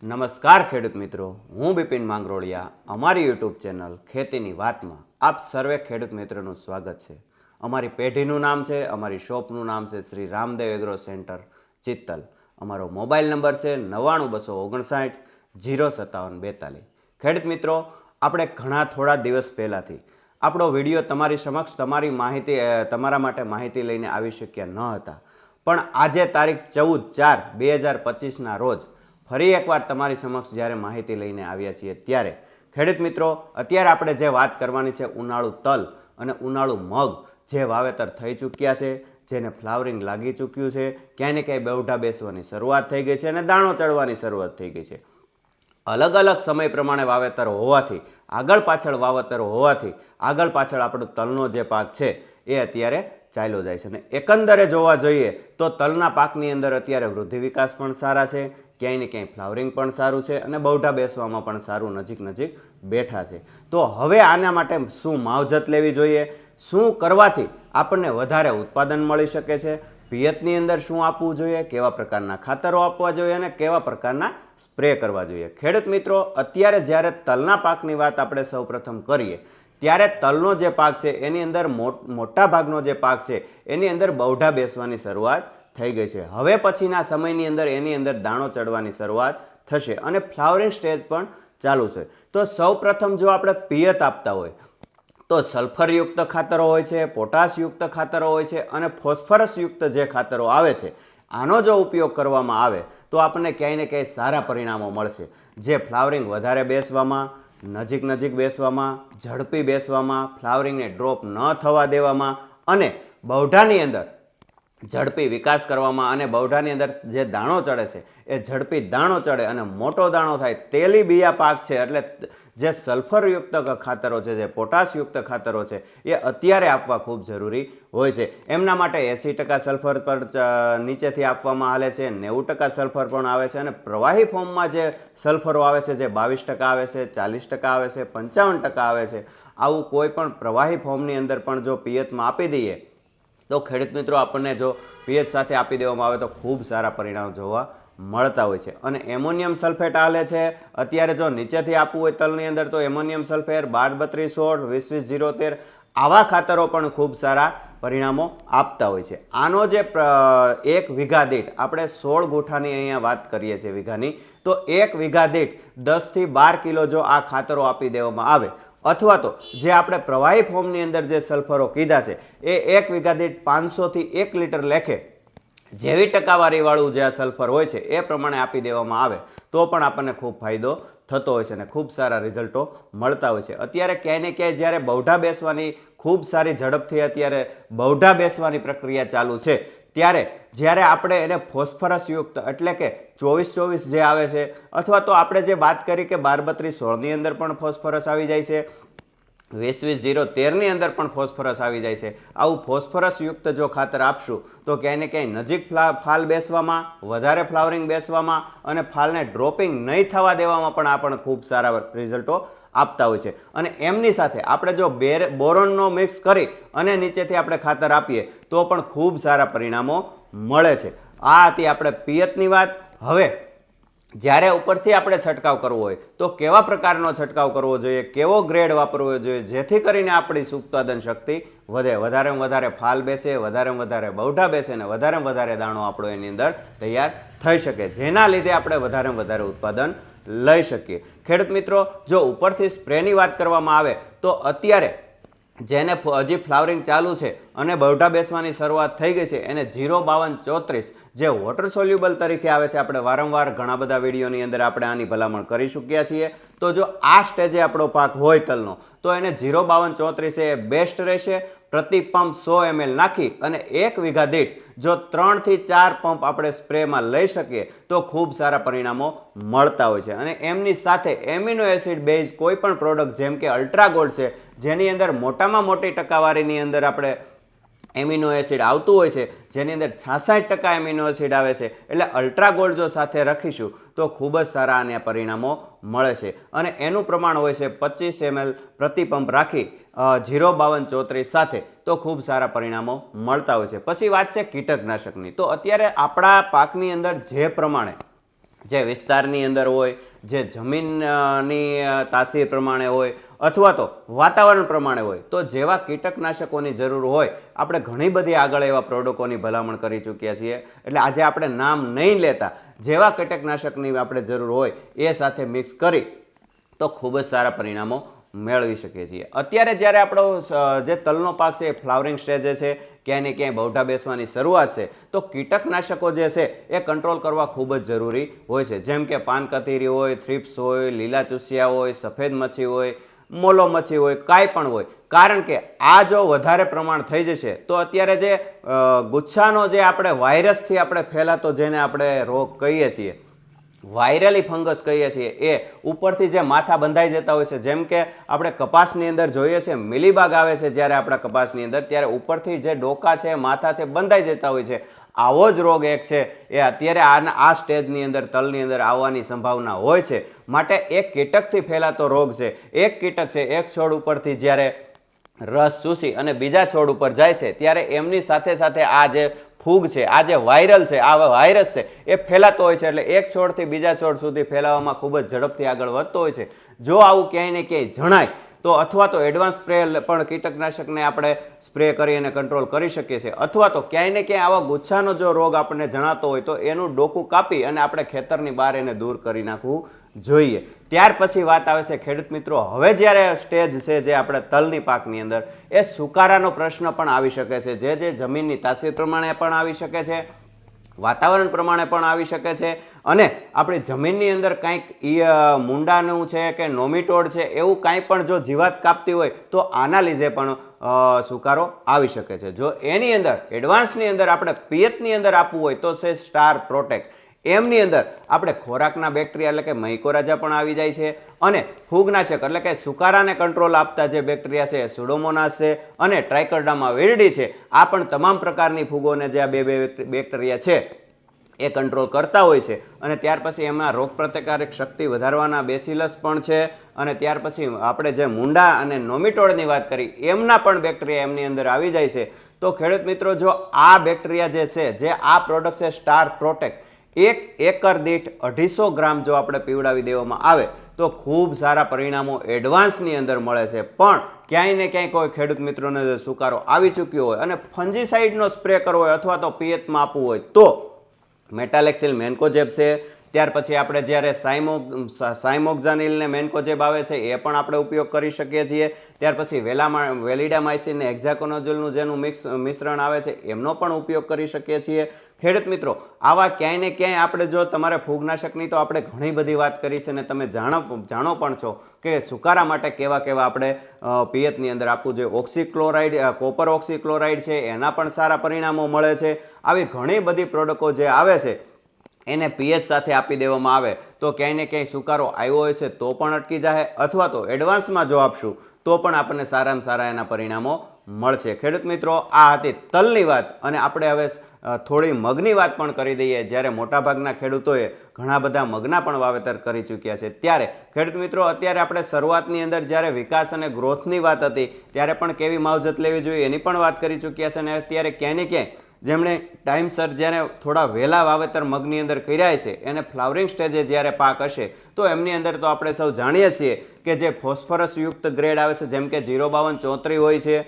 નમસ્કાર ખેડૂત મિત્રો, હું બિપિન માંગરોળિયા. અમારી યુટ્યુબ ચેનલ ખેતીની વાતમાં આપ સર્વે ખેડૂત મિત્રોનું સ્વાગત છે. અમારી પેઢીનું નામ છે, અમારી શોપનું નામ છે શ્રી રામદેવ એગ્રો સેન્ટર, ચિત્તલ. અમારો મોબાઈલ નંબર છે નવ્વાણું બસો ઓગણસાઠ જીરો સત્તાવન બેતાલીસ. ખેડૂત મિત્રો, આપણે ઘણા થોડા દિવસ પહેલાંથી આપણો વીડિયો તમારી સમક્ષ તમારી માહિતી તમારા માટે માહિતી લઈને આવી શક્યા ન હતા. પણ આજે તારીખ ચૌદ ચાર બે હજાર પચીસના રોજ ફરી એકવાર તમારી સમક્ષ જ્યારે માહિતી લઈને આવ્યા છીએ ત્યારે, ખેડૂત મિત્રો, અત્યારે આપણે જે વાત કરવાની છે ઉનાળુ તલ અને ઉનાળુ મગ, જે વાવેતર થઈ ચૂક્યા છે, જેને ફ્લાવરિંગ લાગી ચૂક્યું છે, ક્યાંય ને ક્યાંય બેવઢા બેસવાની શરૂઆત થઈ ગઈ છે અને દાણો ચડવાની શરૂઆત થઈ ગઈ છે. અલગ અલગ સમય પ્રમાણે વાવેતર હોવાથી, આગળ પાછળ વાવેતર હોવાથી, આગળ પાછળ આપણો તલનો જે પાક છે, એ અત્યારે ચાલ્યો જાય છે. અને એકંદરે જોવા જોઈએ તો તલના પાકની અંદર અત્યારે વૃદ્ધિ વિકાસ પણ સારા છે ક્યાંય ને ક્યાંય ફ્લાવરિંગ પણ સારું છે અને બહુઢા બેસવામાં પણ સારું નજીક નજીક બેઠા છે. તો હવે આના માટે શું માવજત લેવી જોઈએ? શું કરવાથી આપણને વધારે ઉત્પાદન મળી શકે છે? પિયતની અંદર શું આપવું જોઈએ? કેવા પ્રકારના ખાતરો આપવા જોઈએ અને કેવા પ્રકારના સ્પ્રે કરવા જોઈએ? ખેડૂત મિત્રો, અત્યારે જ્યારે તલના પાકની વાત આપણે સૌપ્રથમ કરીએ, ત્યારે તલનો જે પાક છે, એની અંદર મોટા ભાગનો જે પાક છે, એની અંદર બૌઢા બેસવાની શરૂઆત થઈ ગઈ છે. હવે પછીના સમયની અંદર એની અંદર દાણો ચડવાની શરૂઆત થશે અને ફ્લાવરિંગ સ્ટેજ પણ ચાલુ છે. તો સૌપ્રથમ જો આપણે પિયત આપતા હોય, તો સલ્ફરયુક્ત ખાતરો હોય છે, પોટાશયુક્ત ખાતરો હોય છે અને ફોસ્ફરસયુક્ત જે ખાતરો આવે છે, આનો જો ઉપયોગ કરવામાં આવે, તો આપણને ક્યાંય ને ક્યાંય સારા પરિણામો મળશે. જે ફ્લાવરિંગ વધારે બેસવામાં, નજીક નજીક બેસવામાં, ઝડપી બેસવામાં, ફ્લાવરિંગને ડ્રોપ ન થવા દેવામાં અને બૌઢાની અંદર ઝડપી વિકાસ કરવામાં અને બવઢાની અંદર જે દાણો ચડે છે, એ ઝડપી દાણો ચડે અને મોટો દાણો થાય તેલી બિયા પાક છે, એટલે જે સલ્ફરયુક્ત ખાતરો છે, જે પોટાશયુક્ત ખાતરો છે, એ અત્યારે આપવા ખૂબ જરૂરી હોય છે. એમના માટે એંસી ટકા સલ્ફર પર નીચેથી આપવામાં આવે છે, નેવું ટકા સલ્ફર પણ આવે છે અને પ્રવાહી ફોર્મમાં જે સલ્ફરો આવે છે, જે બાવીસ ટકા આવે છે, ચાલીસ ટકા આવે છે, પંચાવન ટકા આવે છે, આવું કોઈ પણ પ્રવાહી ફોર્મની અંદર પણ જો પિયતમાં આપી દઈએ તો ખેડૂત મિત્રો, આપણને જો પીએચ સાથે આપી દેવામાં આવે તો ખૂબ સારા પરિણામ જોવા મળતા હોય છે. અને એમોનિયમ સલ્ફેટ આલે છે. અત્યારે જો નીચેથી આપવું હોય તલની અંદર તો એમોનિયમ સલ્ફેટ બાર બત્રીસ સોળ વીસ વીસ જીરો તેર આવા ખાતરો પણ ખૂબ સારા પરિણામો આપતા હોય છે. આનો જે એક વીઘા દીઠ, આપણે સોળ ગુઠાની અહીંયા વાત કરીએ છીએ વીઘાની, તો એક વીઘા દીઠ દસથી બાર કિલો જો આ ખાતરો આપી દેવામાં આવે અથવા તો જે આપણે પ્રવાહી ફોર્મની અંદર જે સલ્ફરો કીધા છે, એ એક વીઘા દીઠ પાંચસોથી એક લીટર લેખે જેવી ટકાવારીવાળું જે આ સલ્ફર હોય છે, એ પ્રમાણે આપી દેવામાં આવે, તો પણ આપણને ખૂબ ફાયદો થતો હોય છે અને ખૂબ સારા રિઝલ્ટો મળતા હોય છે. અત્યારે ક્યાંય ને ક્યાંય જ્યારે બૌઢા બેસવાની ખૂબ સારી ઝડપથી અત્યારે બૌઢા બેસવાની પ્રક્રિયા ચાલુ છે ત્યારે જ્યારે આપણે એને ફોસ્ફરસયુક્ત એટલે કે ચોવીસ ચોવીસ જે આવે છે, અથવા તો આપણે જે વાત કરી કે બાર બત્રીસ સોળની અંદર પણ ફોસ્ફરસ આવી જાય છે વીસ વીસ જીરો તેરની અંદર પણ ફોસ્ફરસ આવી જાય છે. આવું ફોસ્ફરસયુક્ત જો ખાતર આપશું, તો ક્યાંય ને ક્યાંય નજીક ફ્લા, ફાલ બેસવામાં, વધારે ફ્લાવરિંગ બેસવામાં અને ફાલને ડ્રોપિંગ નહીં થવા દેવામાં પણ આપણને ખૂબ સારા રિઝલ્ટો આપતા હોય છે. અને એમની સાથે આપણે જો બેર, બોરોનનો મિક્સ કરી અને નીચેથી આપણે ખાતર આપીએ, તો પણ ખૂબ સારા પરિણામો મળે છે. આ હતી આપણે પિયતની વાત. હવે, જ્યારે ઉપરથી આપણે છંટકાવ કરવો હોય, તો કેવા પ્રકારનો છંટકાવ કરવો જોઈએ? કેવો ગ્રેડ વાપરવો જોઈએ? જેથી કરીને આપણી ઉત્પાદન શક્તિ વધે. વધારેમાં વધારે ફાલ બેસે, વધારેમાં વધારે બૌઢા બેસે અને વધારેમાં વધારે દાણો આપણો એની અંદર તૈયાર થઈ શકે. જેના લીધે આપણે વધારેમાં વધારે ઉત્પાદન લઈ શકીએ. ખેડૂત મિત્રો, જો ઉપરથી સ્પ્રેની વાત કરવામાં આવે, તો અત્યારે જેને હજી ફ્લાવરિંગ ચાલુ છે અને બૌઢા બેસવાની શરૂઆત થઈ ગઈ છે. એને જીરો બાવન ચોત્રીસ જે વોટર સોલ્યુબલ તરીકે આવે છે, આપણે વારંવાર ઘણા બધા વિડીયોની અંદર આપણે આની ભલામણ કરી ચૂક્યા છીએ. તો જો આ સ્ટેજે આપણો પાક હોય તલનો, તો એને જીરો બાવન ચોત્રીસ એ બેસ્ટ રહેશે. પ્રતિ પંપ સો એમએલ નાખી અને એક વીઘા દીઠ જો ત્રણથી ચાર પંપ આપણે સ્પ્રેમાં લઈ શકીએ, તો ખૂબ સારા પરિણામો મળતા હોય છે. અને એમની સાથે એમિનો એસિડ બેઝ કોઈ પણ પ્રોડક્ટ જેમ કે અલ્ટ્રા છે, જેની અંદર મોટામાં મોટી ટકાવારીની અંદર આપણે એમિનો એસિડ આવતું હોય છે, જેની અંદર છાસઠ ટકા એમિનો એસિડ આવે છે, એટલે અલ્ટ્રા ગોલ્ડ જો સાથે રાખીશું, તો ખૂબ જ સારા આને પરિણામો મળે છે. અને એનું પ્રમાણ હોય છે પચીસ એમએલ પ્રતિપંપ રાખી જીરો બાવન ચોત્રીસ સાથે, તો ખૂબ સારા પરિણામો મળતા હોય છે. પછી વાત છે કીટકનાશકની. તો અત્યારે આપણા પાકની અંદર જે પ્રમાણે, જે વિસ્તારની અંદર હોય, જે જમીનની તાસીર પ્રમાણે હોય અથવા તો વાતાવરણ પ્રમાણે હોય, તો જેવા કીટકનાશકોની જરૂર હોય, આપણે ઘણી બધી આગળ એવા પ્રોડક્ટોની ભલામણ કરી ચૂક્યા છીએ. એટલે આજે આપણે નામ નહીં લેતા, જેવા કીટકનાશકની આપણે જરૂર હોય, એ સાથે મિક્સ કરી તો ખૂબ જ સારા પરિણામો મેળવી શકીએ છીએ. અત્યારે જ્યારે આપણો જે તલનો પાક છે, એ ફ્લાવરિંગ સ્ટેજે છે, ક્યાંય ને ક્યાંય બૌઢા બેસવાની શરૂઆત છે, તો કીટકનાશકો જે છે, એ કંટ્રોલ કરવા ખૂબ જ જરૂરી હોય છે. જેમ કે પાન કથીરી હોય, થ્રિપ્સ હોય લીલા ચૂસિયા હોય, સફેદ મચ્છી હોય મોલો મચ્છી હોય, કાંઈ પણ હોય. કારણ કે આ જો વધારે પ્રમાણ થઈ જશે, તો અત્યારે જે ગુચ્છાનો જે આપણે વાયરસથી આપણે ફેલાતો જેને આપણે રોગ કહીએ છીએ, વાયરલી ફંગસ કહીએ છીએ, એ ઉપરથી જે માથા બંધાઈ જતા હોય છે, જેમ કે આપણે કપાસની અંદર જોઈએ છે, મિલીબાગ આવે છે, જ્યારે આપણા કપાસની અંદર, ત્યારે ઉપરથી જે ડોકા છે, માથા છે, બંધાઈ જતા હોય છે. આવો જ રોગ એક છે, એ અત્યારે આના, આ સ્ટેજની અંદર, તલની અંદર આવવાની સંભાવના હોય છે. માટે એક કીટકથી ફેલાતો રોગ છે. એક કીટક છે, એક છોડ ઉપરથી જ્યારે રસ ચૂસી અને બીજા છોડ ઉપર જાય છે, ત્યારે એમની સાથે સાથે આ જે ફૂગ છે, આ જે વાયરલ છે, આ વાયરસ છે, એ ફેલાતો હોય છે. એટલે એક છોડથી બીજા છોડ સુધી ફેલાવામાં ખૂબ જ ઝડપથી આગળ વધતો હોય છે. જો આવું ક્યાંય ને ક્યાંય જણાય તો અથવા તો એડવાન્સ સ્પ્રે પણ કીટકનાશકને આપણે સ્પ્રે કરી અને કંટ્રોલ કરી શકીએ છીએ. અથવા તો ક્યાંય ને ક્યાંય આવા ગુચ્છાનો જો રોગ આપણને જણાતો હોય તો એનું ડોકું કાપી અને આપણે ખેતરની બહાર એને દૂર કરી નાખવું જોઈએ. ત્યાર પછી વાત આવે છે ખેડૂત મિત્રો, હવે જ્યારે સ્ટેજ છે જે આપણે તલની પાકની અંદર, એ સુકારાનો પ્રશ્ન પણ આવી શકે છે. જે જે જમીનની તાસીર પ્રમાણે પણ આવી શકે છે. વાતાવરણ પ્રમાણે પણ આવી શકે છે. અને આપણી જમીનની અંદર કાંઈક મૂંડાનું છે કે નોમિટોડ છે, એવું કાંઈ પણ જો જીવાત કાપતી હોય, તો આના લીધે પણ સુકારો આવી શકે છે. જો એની અંદર એડવાન્સની અંદર આપણે પિયતની અંદર આપવું હોય, તો છે સ્ટાર પ્રોટેક્ટ. એમની અંદર આપણે ખોરાકના બેક્ટેરિયા એટલે કે મૈકોરાજા પણ આવી જાય છે અને ફૂગનાશક એટલે કે સુકારાને કંટ્રોલ આપતા જે બેક્ટેરિયા છે સુડોમોનાસ છે અને ટ્રાઇકરડામાં વેરડી છે, આ પણ તમામ પ્રકારની ફૂગોને જે આ બે બે બેક્ટેરિયા છે, એ કંટ્રોલ કરતા હોય છે. અને ત્યાર પછી એમાં રોગપ્રતિકારક શક્તિ વધારવાના બેસિલસ પણ છે અને ત્યાર પછી આપણે જે મુંડા અને નોમિટોડની વાત કરી, એમના પણ બેક્ટેરિયા એમની અંદર આવી જાય છે. તો ખેડૂત મિત્રો, જો આ બેક્ટેરિયા જે છે, જે આ પ્રોડક્ટ છે સ્ટાર પ્રોટેક્ટ એક એકર દીઠ અઢીસો ગ્રામ જો આપણે પીવડાવી દેવામાં આવે, તો ખૂબ સારા પરિણામો એડવાન્સની અંદર મળે છે. પણ ક્યાંય ને ક્યાંય કોઈ ખેડૂત મિત્રોને જો સુકારો આવી ચૂક્યો હોય અને ફંજીસાઇડનો સ્પ્રે કરવો હોય અથવા તો પિયતમાં આપવું હોય, તો મેટાલેક્સિલ મેન્કોજેબ છે ત્યાર પછી આપણે જ્યારે સાયમો સાયમોક્ઝાનિલને મેન્કોજેબ આવે છે, એ પણ આપણે ઉપયોગ કરી શકીએ છીએ. ત્યાર પછી વેલામા વેલિડામાઇસિન ને એક્ઝાકોનોઝોલનું જેનું મિક્સ મિશ્રણ આવે છે, એમનો પણ ઉપયોગ કરી શકીએ છીએ. ખેડૂત મિત્રો, આવા ક્યાંય ને ક્યાંય આપણે જો તમારે ફૂગનાશકની તો આપણે ઘણી બધી વાત કરી છે ને તમે જાણો જાણો પણ છો કે સુકારા માટે કેવા કેવા આપણે પિયતની અંદર આપવું જોઈએ. ઓક્સીક્લોરાઇડ કોપર ઓક્સીક્લોરાઇડ છે, એના પણ સારા પરિણામો મળે છે. આવી ઘણી બધી પ્રોડક્ટો જે આવે છે એને પીએચ સાથે આપી દેવામાં આવે, તો ક્યાંય ને ક્યાંય સુકારો આવ્યો હોય છે તો પણ અટકી જાય અથવા તો એડવાન્સમાં જો આપશું, તો પણ આપણને સારામાં સારા એના પરિણામો મળશે. ખેડૂત મિત્રો, આ હતી તલની વાત, અને આપણે હવે થોડી મગની વાત પણ કરી દઈએ. જ્યારે મોટાભાગના ખેડૂતોએ ઘણા બધા મગના પણ વાવેતર કરી ચૂક્યા છે. ત્યારે ખેડૂત મિત્રો, અત્યારે આપણે શરૂઆતની અંદર જ્યારે વિકાસ અને ગ્રોથની વાત હતી, ત્યારે પણ કેવી માવજત લેવી જોઈએ એની પણ વાત કરી ચૂક્યા છે, અને અત્યારે ક્યાંય ને ક્યાંય જેમણે ટાઈમસર જ્યારે થોડા વહેલા વાવેતર મગની અંદર કર્યા છે, એને ફ્લાવરિંગ સ્ટેજે જ્યારે પાક હશે, તો એમની અંદર તો આપણે સૌ જાણીએ છીએ કે જે ફોસ્ફરસ યુક્ત ગ્રેડ આવે છે, જેમ કે જીરો બાવન ચોત્રી હોય છે,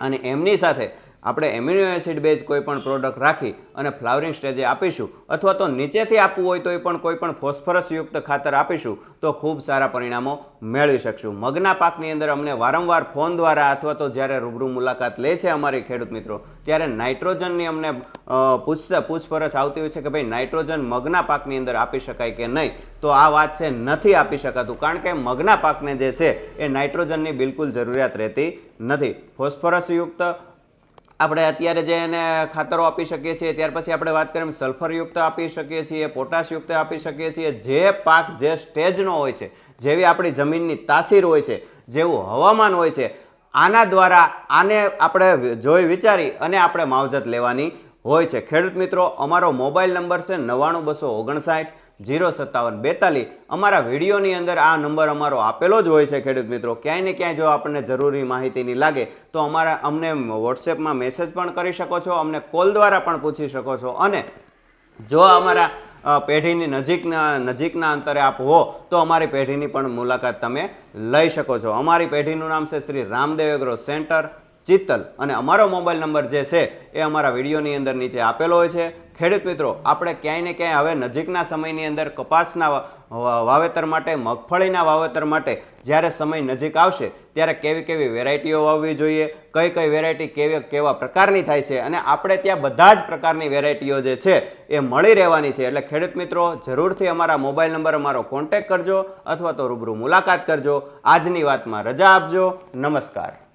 અને એમની સાથે આપણે એમિનો એસિડ બેઝ કોઈ પણ પ્રોડક્ટ રાખી અને ફ્લાવરિંગ સ્ટેજે આપીશું અથવા તો નીચેથી આપવું હોય તો એ પણ કોઈ પણ ફોસ્ફરસયુક્ત ખાતર આપીશું, તો ખૂબ સારા પરિણામો મેળવી શકશું. મગના પાકની અંદર અમને વારંવાર ફોન દ્વારા અથવા તો જ્યારે રૂબરૂ મુલાકાત લે છે અમારી ખેડૂત મિત્રો, ત્યારે નાઇટ્રોજનની અમને પૂછતા પૂછપરછ આવતી હોય છે કે ભાઈ નાઇટ્રોજન મગના પાકની અંદર આપી શકાય કે નહીં? તો આ વાત છે નથી આપી શકાતું, કારણ કે મગના પાકને જે છે એ નાઇટ્રોજનની બિલકુલ જરૂરિયાત રહેતી નથી. ફોસ્ફરસ યુક્ત આપણે અત્યારે જે એને ખાતરો આપી શકીએ છીએ, ત્યાર પછી આપણે વાત કરીએ સલ્ફરયુક્ત આપી શકીએ છીએ પોટાશયુક્ત આપી શકીએ છીએ, જે પાક જે સ્ટેજનો હોય છે, જેવી આપણી જમીનની તાસીર હોય છે, જેવું હવામાન હોય છે, આના દ્વારા આને આપણે જોઈ વિચારી અને આપણે માવજત લેવાની હોય છે. ખેડૂત મિત્રો, અમારો મોબાઈલ નંબર છે નવ્વાણું બસો ઓગણસાઠ જીરો સત્તાવન બેતાલીસ. અમારા વિડીયોની અંદર આ નંબર અમારો આપેલો જ હોય છે, ખેડૂત મિત્રો. ક્યાંય ને ક્યાંય જો આપણને જરૂરી માહિતીની લાગે, તો અમારા અમને વોટ્સએપમાં મેસેજ પણ કરી શકો છો, અમને કોલ દ્વારા પણ પૂછી શકો છો. અને જો અમારા પેઢીની નજીકના નજીકના અંતરે આપ હો, તો અમારી પેઢીની પણ મુલાકાત તમે લઈ શકો છો. અમારી પેઢીનું નામ છે શ્રી રામદેવ એગ્રો સેન્ટર, ચિત્તલ. અને અમારો મોબાઈલ નંબર જે છે, એ અમારા વિડીયોની અંદર નીચે આપેલો હોય છે. ખેડૂત મિત્રો, આપણે ક્યાંય ને ક્યાંય હવે નજીકના સમયની અંદર કપાસના વાવેતર માટે, મગફળીના વાવેતર માટે જ્યારે સમય નજીક આવશે, ત્યારે કેવી કેવી વેરાયટીઓ વાવવી જોઈએ, કઈ કઈ વેરાયટી કેવી, કેવા પ્રકારની થાય છે, અને આપણે ત્યાં બધા જ પ્રકારની વેરાયટીઓ જે છે, એ મળી રહેવાની છે. એટલે ખેડૂત મિત્રો, જરૂરથી અમારા મોબાઈલ નંબર અમારો કોન્ટેક કરજો, અથવા તો રૂબરૂ મુલાકાત કરજો. આજની વાતમાં રજા આપજો. નમસ્કાર.